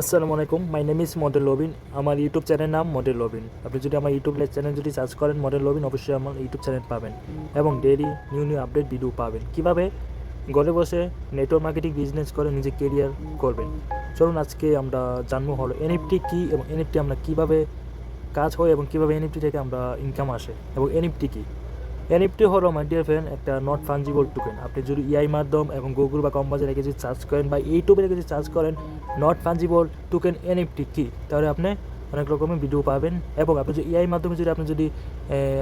আসসালামু আলাইকুম my name is মডেল লবিন আমার ইউটিউব চ্যানেল নাম মডেল লবিন আপনি যদি আমার ইউটিউব চ্যানেল যদি সার্চ করেন মডেল লবিন অবশ্যই আমার ইউটিউব চ্যানেল পাবেন এবং daily new new update video পাবেন। কীভাবে? ঘরে বসে নেটওয়ার্ক মার্কেটিং বিজনেস করে নিজের কেরিয়ার করবেন। চলুন আজকে আমরা জানব হলো এনএফটি কী এবং এনএফটি আমরা কীভাবে কাজ হয় এবং কীভাবে এনএফটি থেকে আমরা ইনকাম আসে এবং এনএফটি কী? এনএফটি হলো মাই ডিয়ার ফ্রেন্ড একটা নট ফাঞ্জিবল টোকেন আপনি যদি ইআই মাধ্যম এবং গুগল বা কম্বাজে রেখে যদি চার্জ করেন বা ইউটিউবে রেখে যদি চার্জ করেন নট ফাঞ্জিবল টোকেন এনএফটি কী? তাহলে আপনি অনেক রকমের ভিডিও পাবেন এবং আপনি যদি ইআই মাধ্যমে যদি আপনি যদি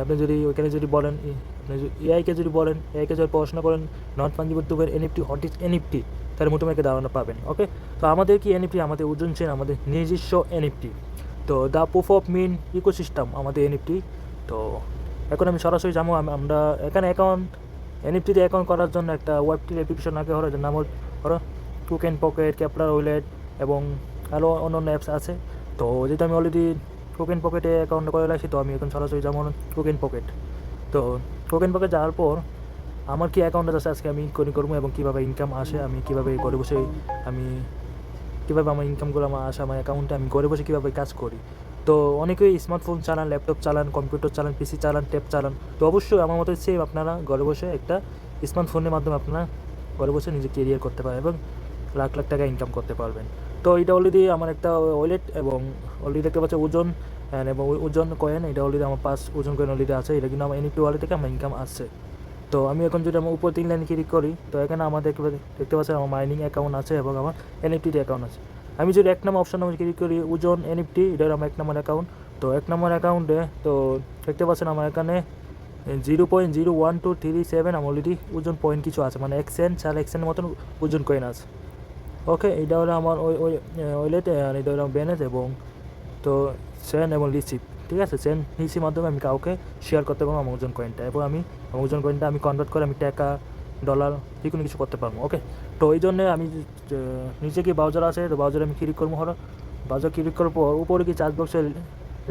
আপনি যদি ওইখানে যদি বলেন, ই- আপনি যদি এআইকে যদি বলেন এআইকে যদি পড়াশোনা করেন not fungible token NFT what is NFT তাহলে মোটামুটি একটা ধারণা পাবেন ওকে তো আমাদের কি এনএফটি আমাদের ওজন চেন আমাদের নিজস্ব এনএফটি তো the proof of mean ecosystem আমাদের এনএফটি তো এখন আমি সরাসরি যাব আম- আমরা এখানে অ্যাকাউন্ট এনএফটিতে অ্যাকাউন্ট করার জন্য একটা ওয়েবটির অ্যাপ্লিকেশন আগে হলো নাম হল হলো টুকেন পকেট ক্যাপলার ওয়েলেট এবং আরও অন্য অন্য অ্যাপস আছে। তো যেহেতু আমি অলরেডি টোকেন পকেটে অ্যাকাউন্ট করে রাখছি তো আমি এখন সরাসরি যেমন টোকেন পকেট তো টোকেন পকেট যাওয়ার পর আমার কি অ্যাকাউন্ট আছে আজকে আমি করি করব এবং কীভাবে ইনকাম আসে, আমি কীভাবে ঘরে বসে আমি, কীভাবে আমার ইনকামগুলো আমার আসে, আমার অ্যাকাউন্টে আমি ঘরে বসে কীভাবে কাজ করি। তো অনেকেই স্মার্টফোন চালান ল্যাপটপ চালান কম্পিউটার চালান পিসি চালান ট্যাব চালান। তো অবশ্যই আমার মতো সেম আপনারা ঘরে বসে একটা স্মার্টফোনের মাধ্যমে আপনারা ঘরে বসে নিজে কেরিয়ার করতে পারেন এবং লাখ লাখ টাকা ইনকাম করতে পারবেন। তো এটা অলরেডি আমার একটা ওয়ালেট এবং অলরেডি দেখতে পাচ্ছি ওজন এবং ওজন কয়েন এটা অলরেডি আমার পাঁচ ওজন কয়েন অলরেডি আছে। এটা কিন্তু আমার এনএফটি ওয়ালেট থেকে আমার ইনকাম আসছে। তো আমি এখন যদি আমার উপর তিন লাইন ক্লিক করি, তো এখানে আমার দেখতে পাচ্ছি- দেখতে পাচ্ছেন আমার মাইনিং অ্যাকাউন্ট আছে এবং আমার এনএফটি অ্যাকাউন্ট আছে। আমি যদি এক নম্বর অপশন আমি ক্লিক করি, ওজন এনএফটি এটা আমার এক নম্বর অ্যাকাউন্ট তো এক নম্বর অ্যাকাউন্টে তো দেখতে পাচ্ছেন আমার এখানে zero point zero one two three seven আমার অলরেডি ওজন পয়েন্ট কিছু আছে। মানে এক্সেন্ট চার এক্সেন্টের মতন ওজন কয়েন আছে। ওকে এটা হলো আমার ওই ওই ওইলেট আর এটা হলো ব্যানেজ এবং, তো সেন এবং রিসিভ ঠিক আছে? সেন রিসিভ মাধ্যমে আমি কাউকে শেয়ার করতে পারব আমার ওজন কয়েনটা এবং আমি, আমার ওজন কয়েনটা আমি কনভার্ট করে আমি টাকা ডলার, যে কোনো কিছু করতে পারব ওকে তো এই জন্যে আমি নিচে কি ব্রাউজার আছে, তো ব্রাউজারে আমি ক্লিক করব, হলো ব্রাউজার ক্লিক করার পর উপরে কি চার্জ বক্সে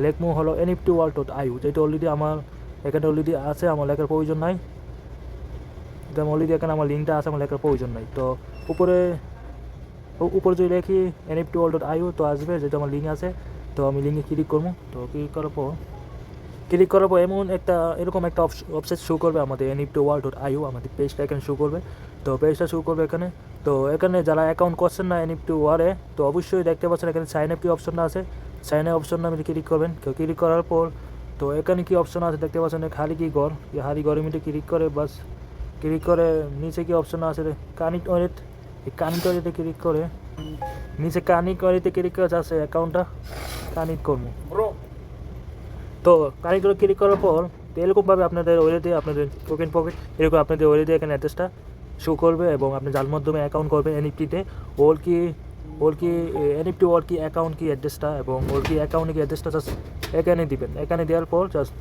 লেখমু হলো এনএফটি ওয়ার্ল্ড ডট আইউ যেটা অলরেডি আমার এখানে অলরেডি আছে, আমার লেখার প্রয়োজন নাই। যেমন অলরেডি এখানে আমার লিঙ্কটা আছে, আমার লেখার প্রয়োজন নাই। তো উপরে উপরে যদি দেখি এনএফটি ওয়ার্ল্ড ডট আইউ তো আসবে, যেটা আমার লিঙ্ক আছে, তো আমি লিঙ্কে ক্লিক করব। তো ক্লিক করার পর ক্লিক করার পর এমন একটা, এরকম একটা অপশন শো করবে আমাদের এনএফটি ওয়ার্ল্ড ডট আইউ আমাদের পেজটা এখানে শো করবে। তো পেজটা শো করবে এখানে। তো এখানে যারা অ্যাকাউন্ট করছেন না এনএফটি ওয়ারে তো অবশ্যই দেখতে পাচ্ছেন এখানে সাইন আপ কি অপশনটা আছে। সাইন আপ অপশনটা আপনি ক্লিক করবেন। ক্লিক করার পর, তো এখানে কি অপশন আছে, দেখতে পাচ্ছেন খালি কি ঘর। এই ঘরের মধ্যে ক্লিক করে বাস। ক্লিক করে নিচে কি অপশন আছে কানেক্ট ওয়ালেট এই কানেক্ট ওয়ালেটে ক্লিক করে। নিচে কানেক্ট ওয়ালেটে ক্লিক করে আছে অ্যাকাউন্টটা কানেক্ট করব। তো কানেক্ট করে ক্লিক করার পর তো এরকমভাবে আপনাদের ওয়ে দিয়ে আপনাদের টোকেন পকেট এরকম আপনাদের ওয়েলেটে এখানে অ্যাড্রেসটা শো করবে এবং আপনি যার মাধ্যমে অ্যাকাউন্ট করবেন এনএফটিতে ওর কি ওর কি এনএফটি ওর কি অ্যাকাউন্ট কি অ্যাড্রেসটা এবং ওর কি অ্যাকাউন্টে কি অ্যাড্রেসটা জাস্ট এখানে দিবেন। এখানে দেওয়ার পর জাস্ট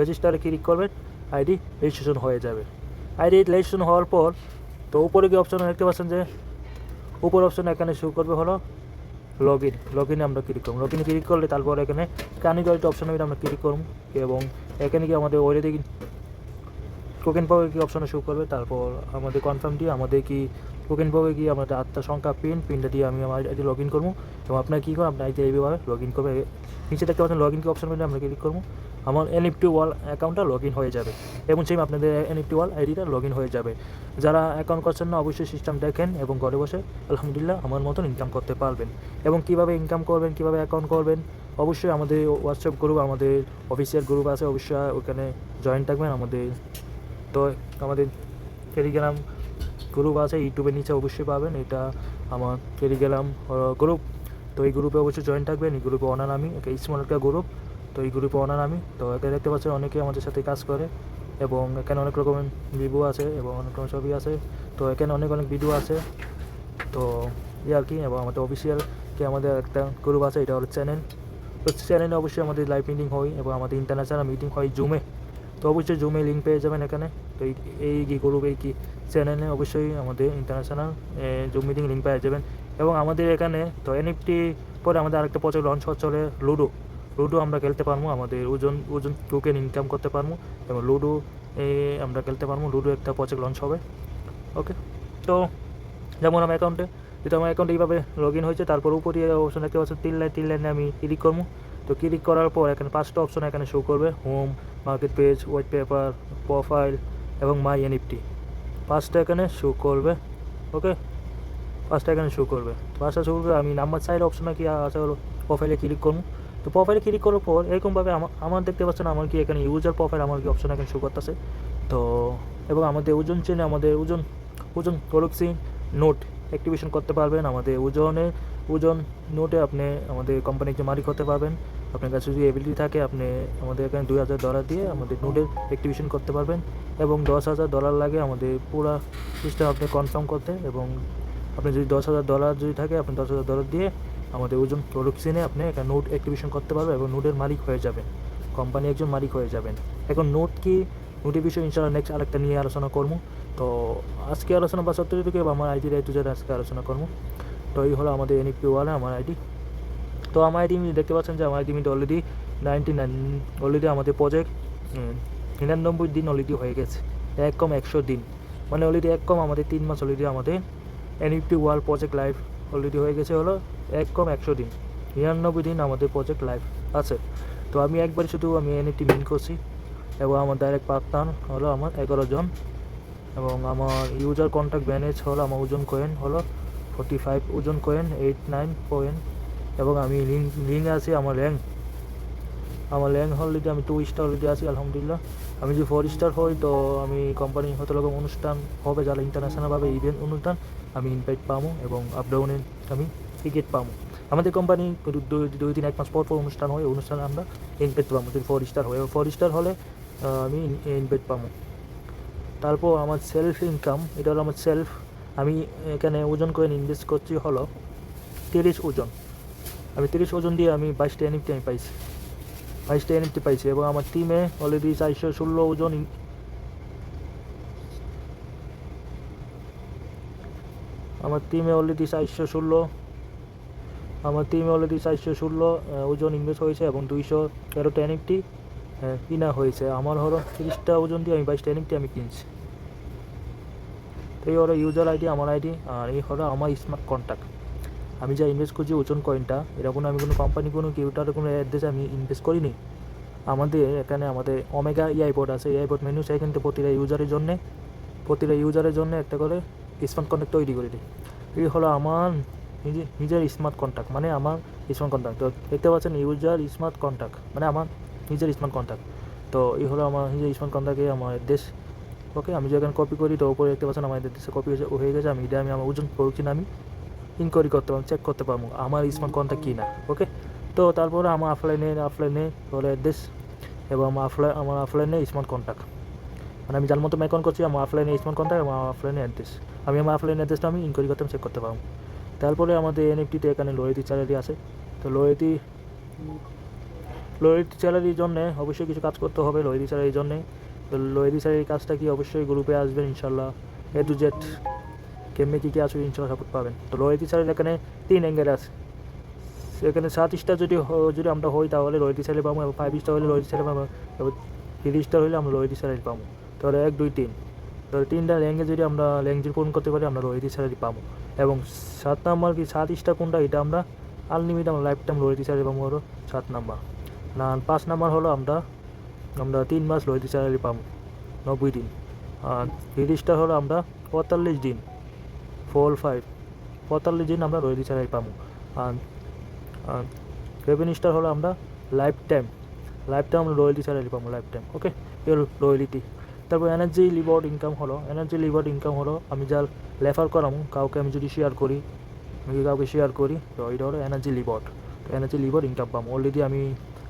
রেজিস্টারে ক্লিক করবেন আইডি রেজিস্ট্রেশন হয়ে যাবে। আইডি রেজিস্ট্রেশন হওয়ার পর তো উপরে কি অপশন দেখতে পাচ্ছেন যে, উপর অপশন এখানে শো করবে হলো লগ ইন লগ ইনে আমরা ক্লিক করব। লগ ইনে ক্লিক করলে তারপর এখানে কানিক অপশন হবে আমরা ক্লিক করব এবং এখানে কি আমাদের ওয়ালেটে কি টোকেন পাওয়ার কি অপশনে শো করবে, তারপর আমাদের কনফার্ম দিয়ে আমাদের কি টোকেন পাওয়ার কি আমাদের আটটা সংখ্যা পিন পিনটা দিয়ে আমি আমার আইডি লগ ইন করব এবং আপনার কী করব আপনার আইডি এইভাবে লগ ইন করবে নিচে দেখতে পাচ্ছেন লগ ইন কি অপশন আমরা ক্লিক করব। আমার এনএফটি ওয়াল অ্যাকাউন্টটা লগ ইন হয়ে যাবে এবং সেম আপনাদের এনএফটি ওয়াল আইডিটা লগ ইন হয়ে যাবে। যারা অ্যাকাউন্ট করছেন না, অবশ্যই সিস্টেম দেখেন এবং ঘরে বসে আলহামদুলিল্লাহ আমার মতন ইনকাম করতে পারবেন। এবং কীভাবে ইনকাম করবেন, কীভাবে অ্যাকাউন্ট করবেন, অবশ্যই আমাদের হোয়াটসঅ্যাপ গ্রুপ আমাদের অফিসিয়াল গ্রুপ আছে, অবশ্যই ওখানে জয়েন থাকবেন। আমাদের তো আমাদের টেলিগ্রাম গ্রুপ আছে ইউটিউবের নিচে অবশ্যই পাবেন। এটা আমার টেলিগ্রাম গ্রুপ তো এই গ্রুপে অবশ্যই জয়েন থাকবেন। এই গ্রুপে অনার আমি একটা স্মল একটা গ্রুপ তো এই গ্রুপে অনার আমি। তো এখানে দেখতে পাচ্ছেন অনেকে আমাদের সাথে কাজ করে এবং এখানে অনেক রকমের ভিডিও আছে এবং অনেক রকম ছবি আছে। তো এখানে অনেক অনেক ভিডিও আছে। তো এই আর কি, এবং আমাদের অফিসিয়াল কি আমাদের একটা গ্রুপ আছে, এটা হলো চ্যানেল তো চ্যানেলে অবশ্যই আমাদের লাইভ মিটিং হয় এবং আমাদের ইন্টারন্যাশনাল মিটিং হয় জুমে তো অবশ্যই জুমে লিঙ্ক পেয়ে যাবেন এখানে। তো এই কি গ্রুপ এই কি চ্যানেলে অবশ্যই আমাদের ইন্টারন্যাশনাল জুম মিটিং লিঙ্ক পেয়ে যাবেন। এবং আমাদের এখানে তো এনএফটি পরে আমাদের আরেকটা প্রজেক্ট লঞ্চ হচ্ছে লুডো লুডো আমরা খেলতে পারব আমাদের ওজন ওজন টোকেন ইনকাম করতে পারব এবং লুডো আমরা খেলতে পারব লুডো একটা প্রজেক্ট লঞ্চ হবে ওকে তো যেমন আমার অ্যাকাউন্টে যেহেতু আমার অ্যাকাউন্ট এইভাবে লগ ইন হয়েছে, তারপর উপরে অপশন দেখতে পাচ্ছেন, তিন লাইন তিন লাইনে আমি ক্লিক করব তো ক্লিক করার পর এখানে পাঁচটা অপশন এখানে শো করবে home market page white paper profile এবং মাই এনএফটি পাঁচটা এখানে শো করবে ওকে পাঁচটা এখানে শো করবে, পাঁচটা শো করবে, আমি নাম্বার সাইড অপশনে কি আছে হলো প্রোফাইলে ক্লিক করব তো প্রোফাইলে ক্লিক করার পর এরকমভাবে আমার দেখতে পাচ্ছেন আমার কি এখানে ইউজার প্রোফাইল আমার কি অপশন এখানে শো করতেছে। তো, এবং আমাদের ওজন চেনে আমাদের ওজন ওজন প্রোডাক্সিন নোট অ্যাক্টিভেশন করতে পারবেন। আমাদের ওজনে, ওজন নোটে আপনি আমাদের কোম্পানির যে মালিক হতে পারবেন। আপনার কাছে যদি এবিলিটি থাকে, আপনি আমাদের এখানে দুই হাজার ডলার দিয়ে আমাদের নোটের অ্যাক্টিভেশন করতে পারবেন। এবং দশ হাজার ডলার লাগে আমাদের পুরো সিস্টেম আপনি কনফার্ম করতে এবং আপনি যদি দশ হাজার ডলার যদি থাকে, আপনি দশ হাজার ডলার দিয়ে আমাদের ওজন প্রোডাক্টসিনে আপনি একটা নোট অ্যাক্টিভেশন করতে পারবেন এবং নোটের মালিক হয়ে যাবেন, কোম্পানি একজন মালিক হয়ে যাবেন। এখন নোট কি? নোটের বিষয়ে ইনশাল্লাহ নেক্সট আরেকটা নিয়ে আলোচনা করব। তো আজকে আলোচনা বা সত্তর থেকে আমার আইডি রাইট টু আজকে আলোচনা করব। তো এই হলো আমাদের এনইপি ওয়ালে আমার আইডি তো আমার আইডি দেখতে পাচ্ছেন যে আমার ID already ninety nine already আমাদের প্রজেক্ট নিরানব্বই দিন অলরেডি হয়ে গেছে, এক কম একশো দিন। মানে অলরেডি এক কম আমাদের তিন মাস অলরেডি আমাদের এনইপি ওয়াল প্রজেক্ট লাইভ অলরেডি হয়ে গেছে হলো এক কম একশো দিন। নিরানব্বই দিন আমাদের প্রজেক্ট লাইভ আছে। তো আমি একবার শুধু আমি এনইপি মিন করছি এবং আমার ডাইরেক্ট পার্টনার হলো আমার এগারো জন এবং আমার ইউজার কন্ট্যাক্ট ব্যানেজ হলো আমার ওজন কয়েন হলো forty five Ozone coin eight nine point এবং আমি লিঙ্ক লিঙ্ক আছি আমার র্যাঙ্ক আমার র্যাঙ্ক অলরেডি আমি টু স্টার অলরেডি আছি, আলহামদুলিল্লাহ। আমি যদি ফোর স্টার হই তো আমি কোম্পানি হয়তো রকম অনুষ্ঠান হবে, যারা ইন্টারন্যাশনালভাবে ইভেন্ট অনুষ্ঠান আমি ইনভাইট পাবো এবং আপডাউনে আমি টিকিট পাবো আমাদের কোম্পানি দুই দুই দিন, এক মাস পর পর অনুষ্ঠান হয় অনুষ্ঠানে আমরা ইনভাইট পাবো যদি ফোর স্টার হয় ফোর স্টার হলে আমি ইনভাইট পাবো তারপর আমার সেলফ ইনকাম এটা হলো আমার সেলফ আমি এখানে ওজন করে ইনভেস্ট করছি হলো তিরিশ ওজন। আমি তিরিশ ওজন দিয়ে আমি বাইশটা এনএফটি আমি পাইছি। বাইশটা এনএফটি পাইছি এবং আমার টিমে অলরেডি চারশো ষোলো ওজন আমার টিমে অলরেডি চারশো ষোলো। আমার টিমে অলরেডি চারশো ষোলো ওজন ইনভেস্ট হয়েছে এবং দুইশো তেরোটা এনএফটি কিনা হয়েছে। আমার হলো তিরিশটা ওজন দিয়ে আমি বাইশটা এনএফটি আমি কিনছি। এই হলো ইউজার আইডি আমার আইডি আর এই হলো আমার স্মার্ট কন্ট্যাক্ট আমি যা ইনভেস্ট করছি ওজন কয়েনটা এরকম আমি কোনো কোম্পানি কোনো কিউটার কোনো অ্যাড্রেসে আমি ইনভেস্ট করিনি। আমাদের এখানে আমাদের ওমেগা ইআই বোর্ড আছে। ইআই বোর্ড মেনু সেখান থেকে প্রতিটা ইউজারের জন্যে। প্রতিটা ইউজারের জন্য একটা করে স্মার্ট কন্ট্যাক্ট তৈরি করে দিই। এই হলো আমার নিজে, নিজের স্মার্ট কন্ট্যাক্ট মানে আমার স্মার্ট কন্ট্যাক্ট তো দেখতে পাচ্ছেন ইউজার স্মার্ট কন্ট্যাক্ট মানে আমার নিজের স্মার্ট কন্ট্যাক্ট তো এই হলো আমার নিজের স্মার্ট কন্ট্যাক্টে আমার দেশ ওকে আমি যখন কপি করি, তো উপরে দেখতে পাচ্ছেন আমার দেশে কপি হয়ে গেছে। আমি এটা আমি আমার ওজন করছি না আমি ইনকোয়ারি করতে পারব চেক করতে পারব, আমার স্মার্ট কন্ট্যাক্ট কী না ওকে তো তারপরে আমার অফলাইনে অফলাইনে হলো অ্যাড্রেস এবং আমার অফলাইন আমার অফলাইনে স্মার্ট কন্ট্যাক্ট মানে আমি যার মতো ম্যাকন করছি, আমার অফলাইনে স্মার্ট কন্ট্যাক্ট এবং আমার অফলাইনে অ্যাড্রেস আমি আমার অফলাইন অ্যাড্রেসটা আমি ইনকোয়ারি করতে চেক করতে পারব। তারপরে আমাদের এনএফটিতে এখানে লোয়েতি চ্যালারি আছে। তো লোয়েতি লোয়েতি চ্যালারির জন্যে অবশ্যই কিছু কাজ করতে হবে লোয়েতি চ্যালারির জন্যে। তো লোয়েতি চ্যালারির কাজটা কি অবশ্যই গ্রুপে আসবেন ইনশাল্লাহ এ টু জেড কেমনি কী কী আছে ইনশাল্লাহ সাপোর্ট পাবেন। তো লোয়েতি চ্যালারি এখানে তিন অ্যাঙ্গেল আছে। সেখানে সাত স্টার যদি যদি আমরা হই তাহলে রোহিত স্যালারি পাবো, এবং ফাইভ স্টার হলে রোহিত স্যালারি পাবো, এবং থ্রি স্টার হলে আমরা রোহিত স্যালারি পাবো। তাহলে এক, দুই, তিন। তিনটা র্যাঙ্কে যদি আমরা র্যাঙ্ক যদি পূরণ করতে পারি, আমরা রোহিত স্যালারি পাবো? এবং সাত নাম্বার কি, সাত স্টার কোনটা? এটা আমরা আনলিমিটেড আমরা লাইফ টাইম রোহিত স্যালারি পাবো হলো সাত নাম্বার। না পাঁচ নাম্বার হলো আমরা আমরা তিন মাস রোহিত স্যালারি পাবো? নব্বই দিন। আর স্টার হলো আমরা পঁয়তাল্লিশ দিন। ফোর ফাইভ পঁয়তাল্লিশ দিন আমরা রোহিত স্যালারি পাবো। আর রেভিনিউ স্টার হলো আমরা লাইফ টাইম লাইফ টাইম আমরা রয়্যালটি স্যালারি পাবো? লাইফ টাইম ওকে এর রয়্যালিটি তারপর এনার্জি লিভার্ড ইনকাম হলো এনার্জি লিভার্ড ইনকাম হলো, আমি যা রেফার করাম, কাউকে আমি যদি শেয়ার করি, আমি কাউকে শেয়ার করি, তো এটা হলো এনার্জি লিভার্ড তো এনার্জি লিভার্ড ইনকাম পাম। অলরেডি আমি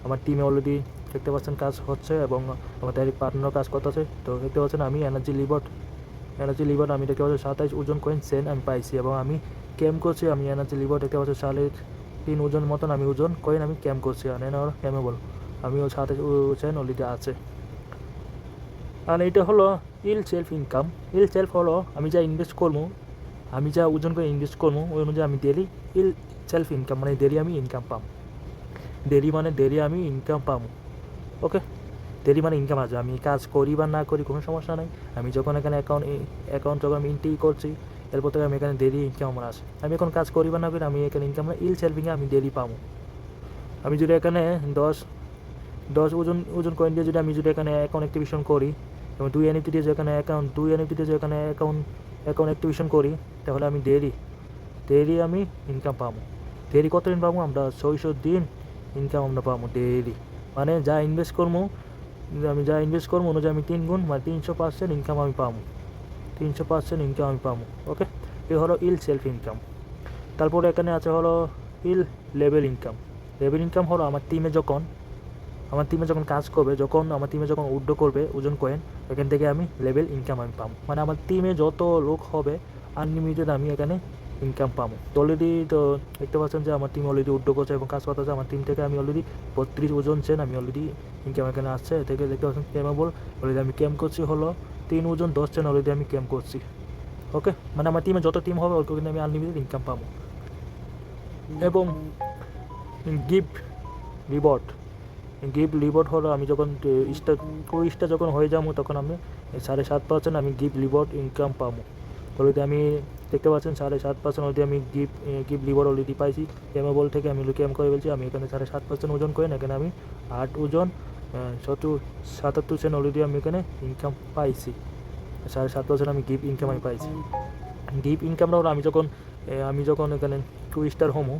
আমার টিমে অলরেডি দেখতে পাচ্ছেন কাজ হচ্ছে এবং আমার ডাইরেক্ট পার্টনার কাজ করতেছে। তো দেখতে পাচ্ছেন আমি এনার্জি লিভার্ড এনার্জি লিভার আমি দেখতে পাচ্ছি সাতাইশ ওজন কয়েন সেন আমি পাইছি এবং আমি ক্যাম্প করছি, আমি এনার্জি লিভার দেখতে পাচ্ছি সালের তিন ওজন মতন আমি ওজন কয়েন আমি ক্যাম্প করছি, আর এনে ক্যামেবল আমিও সাতাইশ ওজন অলরেডি আছে। আর এটা হলো ইল সেলফ ইনকাম। ইল সেলফ হলো আমি যা ইনভেস্ট করব, আমি যা ওজন করে ইনভেস্ট করব, ওই অনুযায়ী আমি ডেলি ইল সেলফ ইনকাম মানে ডেলি আমি ইনকাম পাম ডেলি মানে ডেলি আমি ইনকাম পাম ওকে ডেলি মানে ইনকাম আছে। আমি কাজ করি বা না করি কোনো সমস্যা নাই। আমি যখন এখানে অ্যাকাউন্ট অ্যাকাউন্ট যখন আমি এন্ট্রি করছি, এরপর থেকে আমি এখানে ডেলি ইনকাম আমার আসে আমি এখন কাজ করি বা না করি, আমি এখানে ইনকাম ইল সেলফিংয়ে আমি ডেলি পাবো। আমি যদি এখানে দশ দশ ওজন ওজন কয়েন দিয়ে যদি আমি যদি এখানে অ্যাকাউন্ট অ্যাক্টিভেশন করি এবং দুই এনএফটি দিয়ে যদি এখানে অ্যাকাউন্ট দুই এনএফটি দিয়ে যদি এখানে অ্যাকাউন্ট অ্যাকাউন্ট অ্যাক্টিভেশন করি, তাহলে আমি ডেলি ডেলি আমি ইনকাম পাবো। ডেলি কত দিন পাবো? আমরা ছয়শো দিন ইনকাম আমরা পাবো ডেলি মানে যা ইনভেস্ট করব, আমি যা ইনভেস্ট করব অনুযায়ী আমি তিন গুণ মানে তিনশো পার্সেন্ট ইনকাম আমি পাবো। তিনশো পার্সেন্ট ইনকাম আমি পাবো ওকে এ হলো ইল সেলফ ইনকাম তারপরে এখানে আছে হলো ইল লেভেল ইনকাম লেভেল ইনকাম হলো আমার টিমে যখন, আমার টিমে যখন কাজ করবে, যখন আমার টিমে যখন উড্ড করবে ওজন কয়েন এখান থেকে আমি লেভেল ইনকাম আমি পাবো মানে আমার টিমে যত লোক হবে আনলিমিটেড আমি এখানে ইনকাম পাবো তো অলরেডি তো দেখতে পাচ্ছেন যে আমার টিম অলরেডি উদ্যোগ করছে এবং কাজ করতেছে আমার টিম থেকে আমি অলরেডি বত্রিশ ওজন চেন আমি অলরেডি ইনকাম এখানে আসছে। থেকে দেখতে পাচ্ছেন ক্যামেবল অলরেডি আমি ক্যাম্প করছি হলো তিন ওজন দশ চেন অলরেডি আমি ক্যাম্প করছি। ওকে মানে আমার টিমে যত টিম হবে ওর কিন্তু আমি আনলিমিটেড ইনকাম পাবো। এবং গিফট রিবট গিফট রিবট হলো, আমি যখন স্টার কুড়িটা যখন হয়ে যাব, তখন আমি সাড়ে সাত পার্সেন্ট আমি গিফট রিবট ইনকাম পাবো। অলরেডি আমি দেখতে পাচ্ছেন, সাড়ে সাত পার্সেন্ট অলরেডি আমি গিফট গিফট রিবট অলরেডি পাইছি। ক্যামেবল থেকে আমি ক্যাম করে বলছি আমি এখানে সাড়ে সাত পার্সেন্ট ওজন করেন এখানে আমি আট ওজন সত্তর, সাতাত্তর সেন্ট অলরেডি আমি এখানে ইনকাম পাইছি। সাড়ে সাত পার্সেন্ট আমি গিফট ইনকাম আমি পাইছি। গিফট ইনকামটা হলো, আমি যখন আমি যখন এখানে টু স্টার হোমো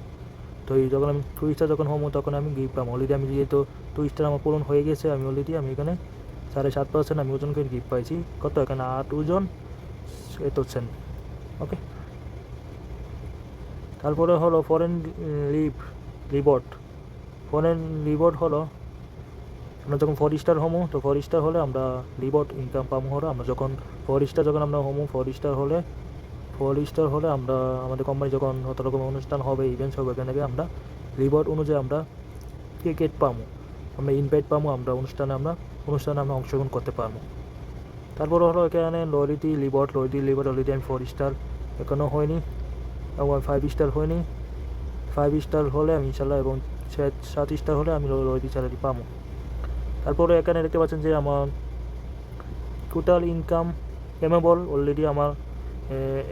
তো এই যখন আমি টু স্টার যখন হোমো তখন আমি গিফট পাবো। অলরেডি আমি যেহেতু টু স্টার আমার পূরণ হয়ে গেছে, আমি অলরেডি আমি এখানে সাড়ে সাত পার্সেন্ট আমি ওজন করে গিফট পাইছি। কত? এখানে আট ওজন? এত সেন্ট ওকে তারপরে হলো foreign live rebate foreign rebate হলো, আমরা যখন ফোর স্টার হমো তো ফোর স্টার হলে আমরা রিবট ইনকাম পাবো হলো। আমরা যখন ফোর স্টার যখন আমরা হমো ফোর স্টার হলে ফোর স্টার হলে আমরা আমাদের কোম্পানি যখন কত রকম অনুষ্ঠান হবে ইভেন্টস হবে থেকে আমরা রিবট অনুযায়ী আমরা টিকিট পাবো। আমরা ইনভাইট পাবো, আমরা অনুষ্ঠানে আমরা অনুষ্ঠানে আমরা অংশগ্রহণ করতে পারব। তারপর হলো এখানে royalty rebate royalty rebate already আমি ফোর স্টার এখনও হয়নি এবং ফাইভ স্টার হয়নি। ফাইভ স্টার হলে আমি ইনশাল্লাহ এবং সাত- স্টার হলে আমি লরিটি স্যালারি পাবো। তারপরে এখানে দেখতে পাচ্ছেন যে আমার টোটাল ইনকাম এমেবল অলরেডি আমার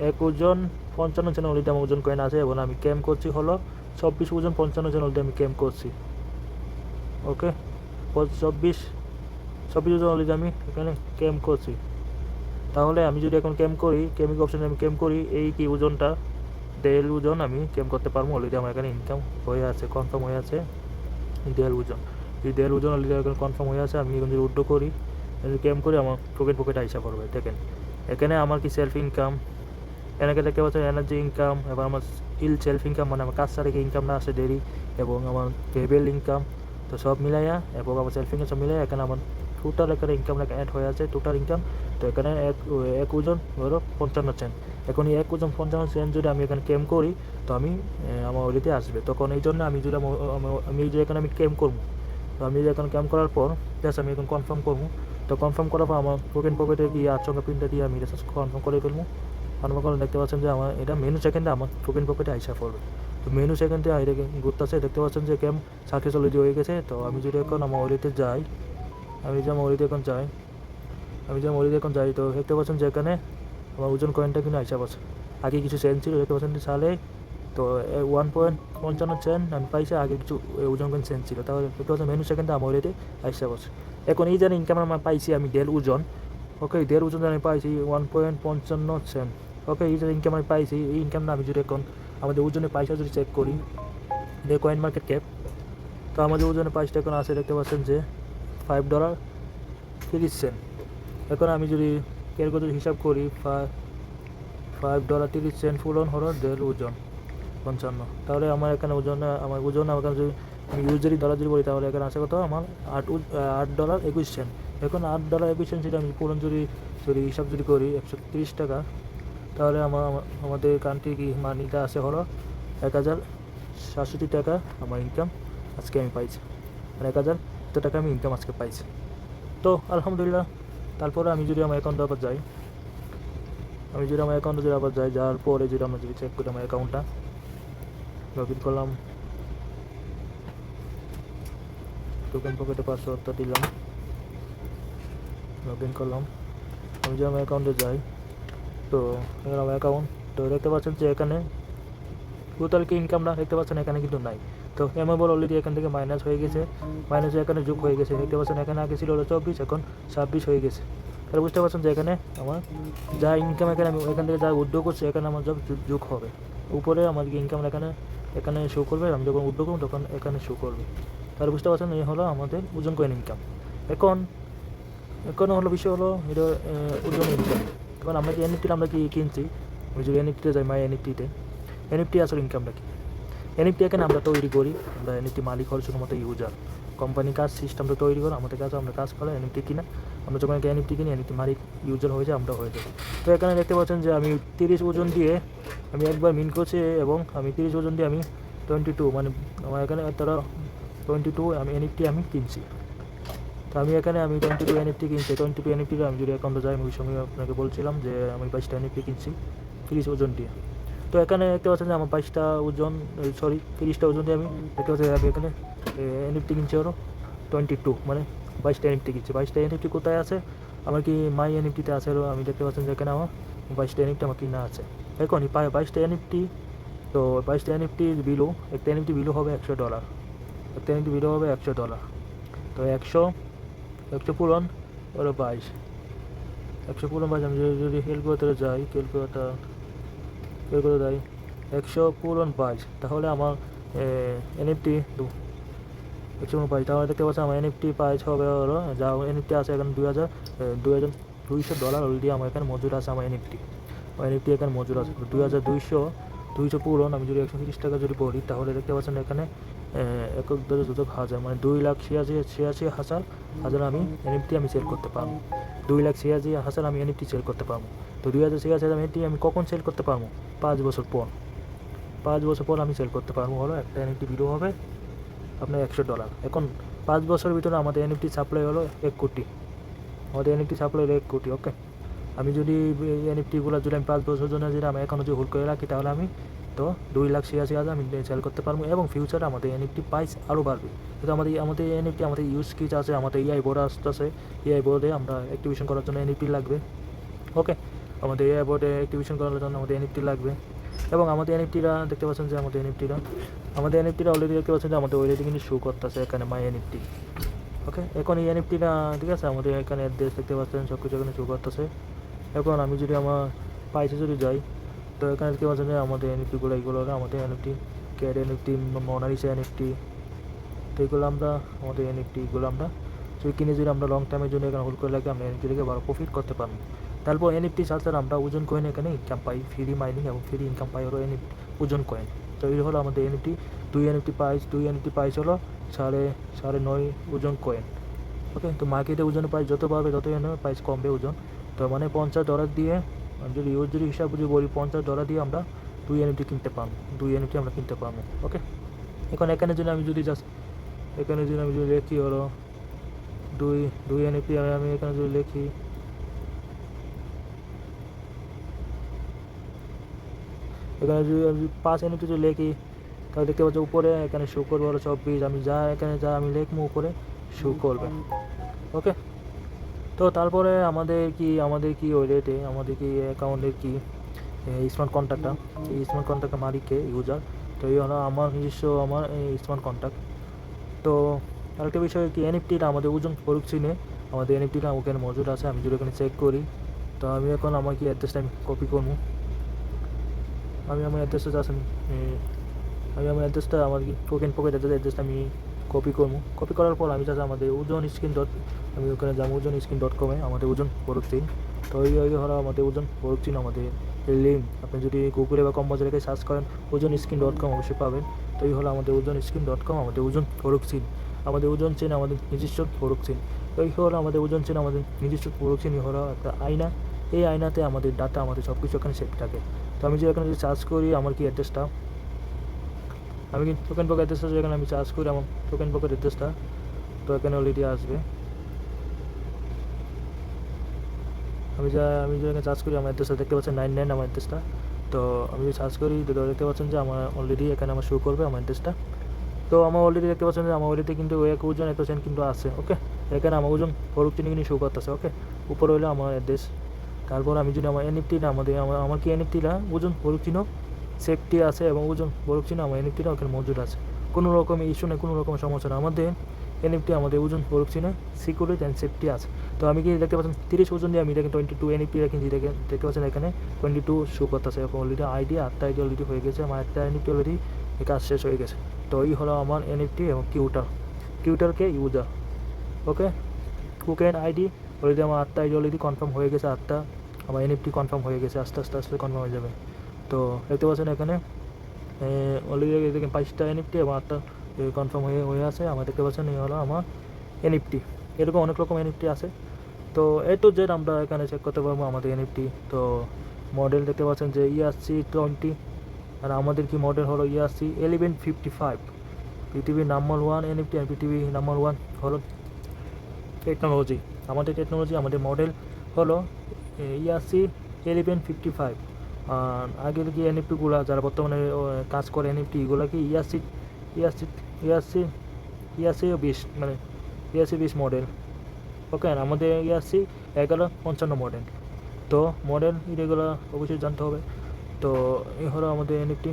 এক ওজন পঞ্চান্ন জন অলরেডি আমার ওজন কয়েন আছে এবং আমি ক্যাম্প করছি হলো চব্বিশ ওজন পঞ্চান্ন জন অলরেডি আমি ক্যাম্প করছি। ওকে চব্বিশ চব্বিশ ওজন অলরেডি আমি এখানে ক্যাম্প করছি। তাহলে আমি যদি এখন ক্যাম্প করি ক্যাম্পিং অপশানে আমি ক্যাম্প করি, এই কি ওজনটা? দেড় ওজন আমি ক্যাম্প করতে পারব অলরেডি আমার এখানে ইনকাম হয়ে আছে কনফার্ম হয়ে আছে দেড় ওজন। এই দেড় ওজন অলরেডি এখানে কনফার্ম হয়ে আছে, আমি এখন যদি উড্ডো করি ক্যাম্প করি, আমার পকেট পকেট আইসা করবে দেখেন। এখানে আমার কি সেলফ ইনকাম এনাকে দেখতে পাচ্ছেন এনার্জি ইনকাম এবং আমার ইল সেলফ ইনকাম মানে আমার কাজ ছাড়া ইনকামটা আসে দেরি, এবং আমার টেবিল ইনকাম তো সব মিলাইয়া, এবং আমার সেলফ ইনকাম সব মিলাইয়া, এখানে আমার টোটাল এখানে ইনকামটা অ্যাড হয়ে আছে টোটাল ইনকাম তো এখানে এক এক ওজন ধরো পঞ্চান্ন চেন এখন এক ওজন পঞ্চান্ন চেন যদি আমি এখানে ক্যাম্প করি, তো আমি আমার ওলিতে আসবে। তখন এই জন্য আমি যদি আমি যে এখানে আমি ক্যাম্প করব, তো আমি যদি এখন ক্যাম্প করার পর জাস্ট আমি এখন কনফার্ম করব তো কনফার্ম করার পর আমার টোকেন পকেটে গিয়ে সঙ্গে প্রিন্টটা দিয়ে আমি রিসার্চ কনফার্ম করে ফেলব। কনফার্ম করে দেখতে পাচ্ছেন যে আমার এটা মেনু সেকেন্ডে আমার টোকেন পকেটে আইসা পড়বে। তো মেনু সেকেন্ডে আইরে ঘুরতেছে, দেখতে পাচ্ছেন যে ক্যাম্প সাকসেস অলরেডি হয়ে গেছে, তো আমি যদি এখন আমার ওলিতে যাই, আমি যে আমার ওলিতে এখন যাই, আমি যে আমার ওলিতে এখন যাই, তো দেখতে পাচ্ছেন যে এখানে আমার ওজন কয়েনটা কিন্তু আইসা পাচ্ছে আগে কিছু চেন ছিল, দেখতে পাচ্ছেন যে সালে তো ওয়ান পয়েন্ট পঞ্চান্ন চেন আমি পাইছি, আগে কিছু ওজন কয়েন চেন ছিল। তাহলে দেখতে পাচ্ছেন মেনু সেকেন্ডে আমার ওলিতে আইসা পাচ্ছে এখন এই জানি ইনকাম আমার পাইছি, আমি দেড় ওজন। ওকে দেড় ওজন আমি পাইছি ওয়ান পয়েন্ট পঞ্চান্ন চেন ওকে এই যে ইনকাম আমি পাইছি, এই ইনকামটা আমি যদি এখন আমাদের ওজনে পয়সা যদি চেক করি, যে কয়েন মার্কেট ক্যাপ তো আমাদের ওজনে পয়সাটা এখন আছে, দেখতে পাচ্ছেন যে ফাইভ ডলার তিরিশ সেন্ট এখন আমি যদি কেরকম যদি হিসাব করি ফাইভ ফাইভ ডলার তিরিশ সেন্ট ফুলন হলো দেড় ওজন। পঞ্চান্ন। তাহলে আমার এখানে ওজন, আমার ওজন, আমার যদি আমি ইউজারি ডলার যদি বলি, তাহলে এখানে আছে কত? আমার আট আট ডলার একুশ সেন্ট এখন আট ডলার একুশ সেন্ট যদি আমি পূরণ যদি যদি হিসাব যদি করি, একশো তিরিশ টাকা, তাহলে আমার আমাদের কান্ট্রি কি মানিটা আছে হলো? এক হাজার সাতষট্টি টাকা আমার ইনকাম আজকে আমি পাইছি। মানে এক হাজার টাকা আমি ইনকাম আজকে পাইছি। তো আলহামদুলিল্লাহ, তারপরে আমি যদি আমার অ্যাকাউন্টে আবার যাই, আমি যদি আমার অ্যাকাউন্টে যদি আবার যাই, যাওয়ার পরে যদি আমরা যদি চেক করি আমার অ্যাকাউন্টটা লগ ইন করলাম টোকেন পকেটে পাসওয়ার্ডটা দিলাম। লগ ইন করলাম আমি যদি আমার অ্যাকাউন্টে যাই, তো এখানে আমার অ্যাকাউন্ট তো দেখতে পাচ্ছেন যে এখানে টোটাল কি ইনকামটা দেখতে পাচ্ছেন এখানে কিন্তু নাই। তো এমএবল অলরেডি এখান থেকে মাইনাস হয়ে গেছে। মাইনাস এখানে যোগ হয়ে গেছে। দেখতে পাচ্ছেন এখানে আগে ছিল হলো চব্বিশ, এখন ছাব্বিশ হয়ে গেছে। তাহলে বুঝতে পারছেন যে এখানে আমার যা ইনকাম এখানে আমি এখান থেকে যা উদ্যোগ করছি, এখানে আমার সব যোগ হবে। উপরে আমার ইনকাম এখানে এখানে শো করবে, আমি যখন উদ্যোগ করব তখন এখানে শো করবে। তাহলে বুঝতে পারছেন, এই হলো আমাদের ওজন কয়েন ইনকাম এখন এখন হলো বিষয় হলো এটা ওজন ইনকাম এখন আমরা কি এনএফটি আমরা কি কিনছি? আমি যদি এনএফটিতে যাই, মাই এনএফটিতে এনএফটি আসলে ইনকামটা কি? এনএফটি এখানে আমরা তৈরি করি, আমরা এনএফটি মালিক হওয়ার শুধুমাত্র ইউজার কোম্পানি কাজ সিস্টেমটা তৈরি করে, আমাদের কাছে আমরা কাজ করে এনএফটি কিনা, আমরা যখন এনএফটি কিনি এনএফটি মালিক ইউজার হয়ে যায়, আমরা হয়ে যাই। তো এখানে দেখতে পাচ্ছেন যে আমি তিরিশ ওজন দিয়ে আমি একবার মিন করছি এবং আমি তিরিশ ওজন দিয়ে আমি টোয়েন্টি টু মানে আমার এখানে তারা টোয়েন্টি টু আমি এনএফটি আমি কিনছি। তো আমি এখানে আমি টোয়েন্টি টু এনএফটি কিনছি। টোয়েন্টি টু এনএফটি আমি যদি অ্যাকাউন্টে যাই, আমি ওই সময় আপনাকে বলছিলাম যে আমি বাইশটা এনএফটি কিনছি, তিরিশ ওজন দিয়ে। তো এখানে দেখতে পাচ্ছেন যে আমার বাইশটা ওজন সরি তিরিশটা ওজন দিয়ে আমি দেখতে পাচ্ছি এখানে এনএফটি কিনছি আরও টোয়েন্টি টু মানে বাইশটা এনএফটি কিনছি। বাইশটা এনএফটি কোথায় আছে? আমার কি মাই এনএফটিতে আছে আমি দেখতে পাচ্ছেন যে এখানে আমার বাইশটা এনএফটি আমার কিনা আছে। এখন বাইশটা এনএফটি তো বাইশটা এনএফটি বিলো একটা এনএফটি বিলো হবে একশো ডলার একটা এনএফটি বিলো হবে একশো ডলার তো একশো একশো পূরণ, ওরা বাইশ। একশো পূরণ বাইশ, আমি যদি- যদি ক্যালকুলেটারে যাই ক্যালকুলেটার ক্যালকুলেটার দেয়। একশো পূরণ বাইশ তাহলে আমার এনএফটি একশো বাইশ তাহলে দেখতে পাচ্ছি আমার এনএফটি প্রাইস হবে হলো, যা এনএফটি আছে এখন দুই হাজার দু হাজার দুইশো ডলার অলরেডি আমার এখানে মজুর আছে আমার এনএফটি এনএফটি এখানে মজুর আছে। দুই হাজার দুইশো দুইশো পূরণ আমি যদি একশো তিরিশ টাকা যদি পড়ি তাহলে দেখতে পাচ্ছেন এখানে একক দশ দুদক হাজার মানে দুই লাখ ছিয়াশি ছিয়াশি হাজার হাজার আমি এনএফটি আমি সেল করতে পারব। দুই লাখ ছিয়াশি হাজার আমি এনএফটি সেল করতে পারব। তো দুই হাজার ছিয়াশি হাজার এনএফটি আমি কখন সেল করতে পারব? পাঁচ বছর পর। পাঁচ বছর পর আমি সেল করতে পারব। হলো একটা এনএফটি ভিডিও হবে আপনার একশো ডলার এখন পাঁচ বছরের ভিতরে আমাদের এনএফটি সাপ্লাই হলো এক কোটি। আমাদের এনএফটি সাপ্লাই হলো এক কোটি ওকে আমি যদি এনএফটিগুলো যদি আমি পাঁচ বছর জন্য যদি আমি এখনও যদি হোল্ড করে রাখি, তাহলে আমি তো দুই লাখ ছিয়াশি হাজার আমি সেল করতে পারব এবং ফিউচারে আমাদের এনএফটি প্রাইস আরও বাড়বে। কিন্তু আমাদের আমাদের এনএফটি আমাদের ইউজ কিচ আছে, আমাদের এআই বোর্ড আসতেছে। এআই বোর্ডে আমরা অ্যাক্টিভেশন করার জন্য এনএফটি লাগবে। ওকে আমাদের এআই বোর্ডে অ্যাক্টিভেশন করার জন্য আমাদের এনএফটি লাগবে। এবং আমাদের এনএফটিরা দেখতে পাচ্ছেন যে আমাদের এনএফটিরা আমাদের এনএফটিরা অলরেডি দেখতে পাচ্ছেন যে আমাদের অলরেডি কিন্তু শো করতেছে এখানে মাই এনএফটি ওকে এখন এই এনএফটিটা ঠিক আছে? আমাদের এখানে অ্যাড্রেস দেখতে পাচ্ছেন সব কিছু এখানে শো করতেছে। এখন আমি যদি আমার পাইসে যদি যাই তো এখানে পাচ্ছেন আমাদের এনএফটিগুলো এইগুলো হলো আমাদের এনএফটি ক্যাড এনএফটি মোনালিসা এনএফটি তো এগুলো আমরা, আমাদের এনএফটিগুলো আমরা যদি কিনে যদি আমরা লং টাইমের জন্য এখানে হোল্ড করে রাখি, আমরা এনএফটি থেকে ভালো প্রফিট করতে পারব। তারপর এনএফটি ছাড়া আমরা ওজন কয়েন এখানে ইনকাম পাই ফ্রি মাইনিং এবং ফ্রি ইনকাম পাই হলো এনএফটি ওজন কয়েন তো এই হলো আমাদের এনএফটি দুই এনএফটি প্রাইস দুই এনএফটি প্রাইস হলো সাড়ে সাড়ে নয় ওজন কয়েন ওকে তো মার্কেটে ওজন প্রাইস যত বাড়বে তত প্রাইস কমবে ওজন। তো মানে পঞ্চাশ ডলার দিয়ে যদি ইউজ যদি হিসাব যদি বলি পঞ্চাশ ডলার দিয়ে আমরা দুই এনএফটি কিনতে পারব, দুই এনএফটি আমরা কিনতে পারব ওকে এখন এখানে যদি আমি যদি জাস্ট এখানে যদি আমি যদি লিখি হলো দুই দুই এনএফটি আমি এখানে যদি লিখি এখানে যদি আমি পাঁচ এনএফটি যদি লিখি, তাহলে দেখতে পাচ্ছি উপরে এখানে শো করবে হলো চব্বিশ, আমি যা এখানে যা আমি লিখব উপরে শো করবে ওকে তো তারপরে আমাদের কি আমাদের কি ওই রেটে আমাদের কি অ্যাকাউন্টের কি স্মার্ট কন্ট্যাক্টটা এই স্মার্ট কন্ট্যাক্টের মালিককে ইউজার তো এই হলো আমার নিজস্ব আমার স্মার্ট কন্ট্যাক্ট তো আরেকটা বিষয় কি এনএফটিটা আমাদের ওজন ফরুক চিনে, আমাদের এনএফটিটা ওখানে মজুদ আছে, আমি যদি ওখানে চেক করি, তো আমি এখন আমার কি অ্যাড্রেসটা আমি কপি করব? আমি আমার অ্যাড্রেসটা আমি আমি আমার অ্যাড্রেসটা আমার টোকেন পকেট অ্যাড্রেসটা আমি কপি করব। কপি করার পর আমি জাস্ট আমাদের ওজন স্ক্রিন ডট আমি ওখানে যাব ওজন স্ক্রিন ডট কমে আমাদের ওজন প্রোডক্টিন তো এই হলো আমাদের ওজন প্রোডক্টিন আমাদের লিঙ্ক আপনি যদি গুগলে বা কম বাজারে সার্চ করেন, ওজন স্ক্রিন ডট কম অবশ্যই পাবেন। তো এই হলো আমাদের ওজন স্ক্রিন ডট কম আমাদের ওজন প্রোডক্টিন আমাদের ওজন চেন আমাদের নিজস্ব প্রোডক্টিন তো এই হলো আমাদের ওজন চেন আমাদের নিজস্ব প্রোডক্টিন হলো একটা আয়না। এই আয়নাতে আমাদের ডাটা আমাদের সব কিছু এখানে সেট থাকে। তো আমি যদি এখানে যদি সার্চ করি, আমার কি অ্যাড্রেসটা আমি কিন্তু টোকেন পকেট অ্যাড্রেসটা যেখানে আমি চার্জ করি, আমার টোকেন অ্যাড্রেসটা তো এখানে অলরেডি আসবে। আমি যা, আমি যেখানে চার্জ করি, আমার অ্যাড্রেসটা দেখতে পাচ্ছেন নাইন নাইন আমার অ্যাড্রেসটা তো আমি যদি চার্জ করি, তো দেখতে পাচ্ছেন যে আমার অলরেডি এখানে আমার শো করবে আমার অ্যাড্রেসটা তো আমার অলরেডি দেখতে পাচ্ছেন যে আমার অলরেডি কিন্তু এক ওজন এত সেন্ট কিন্তু আছে ওকে এখানে আমার ওজন তিনি কিন্তু শো করতেছে ওকে উপরে হলো আমার অ্যাড্রেস তারপর আমি যদি আমার এনএফটিটা আমাদের, আমার কি এনএফটিটা ওজন চিহ্ন সেফটি আছে এবং ওজন বড় চিহ্ন আমার এনএফটিটা ওখানে মজুদ আছে। কোনো রকম ইস্যু নেই, কোনো রকম সমস্যা নেই। আমাদের এনএফটি আমাদের ওজন বড় চিহ্ন সিকিউরিটি অ্যান্ড সেফটি আছে। তো আমি কি দেখতে পাচ্ছেন, তিরিশ ওজন দিয়ে আমি দেখেন টোয়েন্টি টু এনএফটি রাখি দেখেন দেখতে পাচ্ছেন এখানে টোয়েন্টি টু শো করতেছে অলরেডি আইডি আটটা আইডি অলরেডি হয়ে গেছে আমার একটা এনএফটি অলরেডি কাজ শেষ হয়ে গেছে। তো এই হলো আমার এনএফটি এবং কিউটার কিউটারকে ইউজার ওকে কুকেন আইডি অলরেডি আমার আটটা আইডি অলরেডি কনফার্ম হয়ে গেছে, আটটা। আমার এনএফটি কনফার্ম হয়ে গেছে, আস্তে আস্তে আস্তে কনফার্ম হয়ে যাবে। তো দেখতে পাচ্ছেন এখানে অলরেডি দেখেন বাইশটা এনএফটি এবং আটটা কনফার্ম হয়ে হয়ে আছে। আমার দেখতে পাচ্ছেন, এই হলো আমার এনএফটি এরকম অনেক রকম এনএফটি আছে। তো এ টু জেড আমরা এখানে চেক করতে পারব আমাদের এনএফটি তো মডেল দেখতে পাচ্ছেন যে E ইআরসি টোয়েন্টি আর আমাদের কি মডেল হলো E ERC eleven fifty five পৃথিবীর নাম্বার ওয়ান এনএফটি আর পৃথিবী নাম্বার ওয়ান হলো টেকনোলজি আমাদের টেকনোলজি আমাদের মডেল হলো E ERC eleven fifty five আগের যে এনএফটিগুলো যারা বর্তমানে কাজ করে এনএফটি এগুলো কি E ERC ERC ERC ERC বিশ মানে ইআরসি বিশ মডেল ওকে আমাদের ইআরসি এগারো পঞ্চান্ন মডেল তো মডেল এগুলো অবশ্যই জানতে হবে। তো এই হলো আমাদের এনএফটি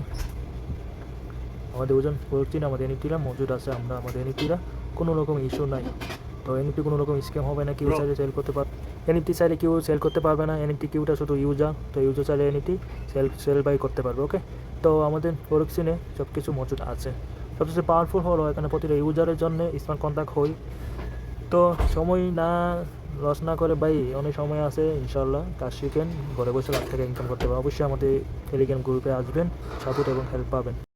আমাদের ওজন প্রোটিন আমাদের এনএফটিরা মজুদ আছে আমরা আমাদের এনএফটিরা কোনো রকম ইস্যু নাই। তো এনএফটি কোনো রকম স্ক্যাম হবে না কেউ. চাইলে সেল করতে পার এনএফটি চাইলে কেউ সেল করতে পারবে না। এনএফটি কিউটা শুধু ইউজার তো ইউজার চাইলে এনএফটি সেল সেল বাই করতে পারবে ওকে তো আমাদের প্রোডাকশনে সব কিছু মজুদ আছে। সবচেয়ে পাওয়ারফুল হলো এখানে প্রতিটা ইউজারের জন্য স্মার্ট কন্ট্যাক্ট হই। তো সময় না লস না করে, ভাই, অনেক সময় আছে ইনশাল্লাহ কাজ শিখেন, ঘরে বসে লাখ টাকা ইনকাম করতে পারবেন অবশ্যই আমাদের টেলিগ্রাম গ্রুপে আসবেন সাপোর্ট এবং হেল্প পাবেন।